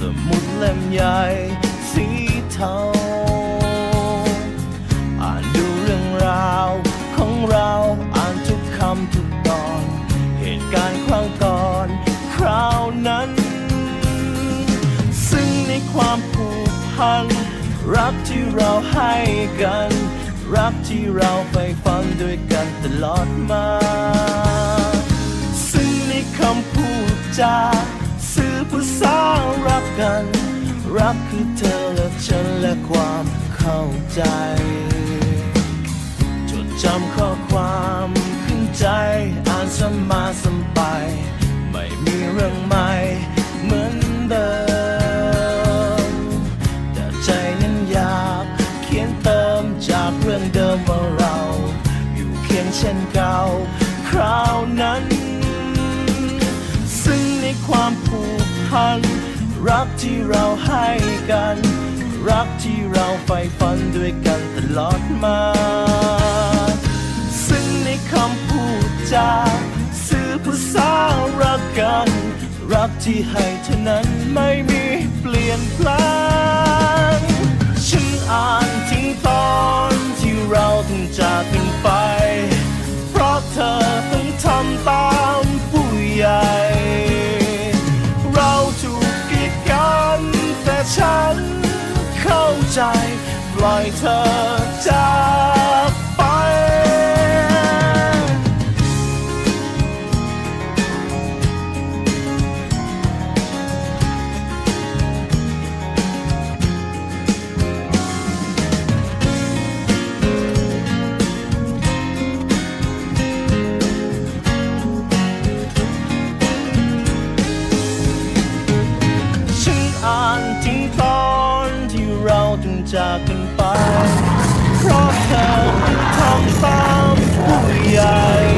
สมุดเล่มใหญ่สีเทา อ่านดูเรื่องราวของเราอ่านทุกคำทุกตอน เหตุการณ์ครั้งก่อนคราวนั้น ซึ่งในความผูกพัน รักที่เราให้กัน รักที่เราไปฟังด้วยกันตลอดมา ซึ่งในคำพูดจา กัน รักคือเธอและฉันและความเข้าใจ จดจำข้อความขึ้นใจ อ่านซ้ำมาซ้ำไป ไม่มีเรื่องใหม่เหมือนเดิม แต่ใจนั้นอยากเขียนเติมจากเรื่องเดิมว่าเรา อยู่เคียงเช่นเก่า คราวนั้น ซึ่งในความผูกพัน รักที่เราให้กัน รักที่เราใฝ่ฝันด้วยกันตลอดมา ซึ่งในคำพูดจาสื่อภาษารักกัน รักที่ให้เท่านั้นไม่มีเปลี่ยนแปลงฉันอ่านถึงตอนที่เราต้องจากกัน ปล่ เราต้องจากกันไป เพราะเธอทำตามผู้ใหญ่